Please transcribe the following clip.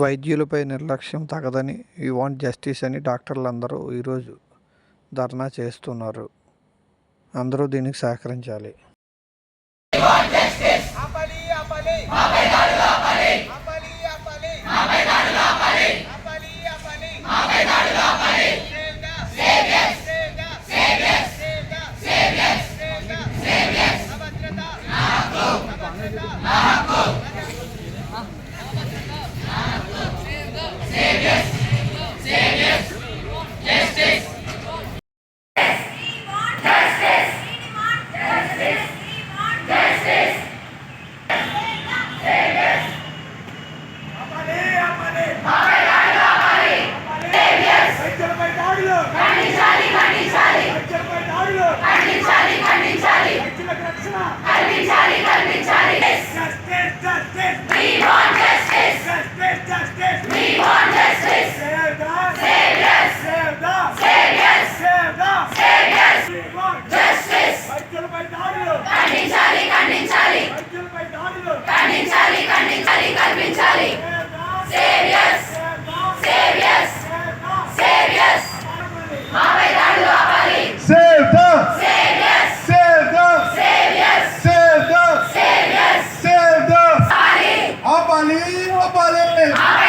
వైద్యులపై నిర్లక్ష్యం తగదని you want justice అని డాక్టర్లు అందరూ ఈరోజు ధర్నా చేస్తున్నారు. అందరూ దీనికి సహకరించాలి. ఖండించాలి ఖండించాలి కల్పించాలి aí, rapaz! É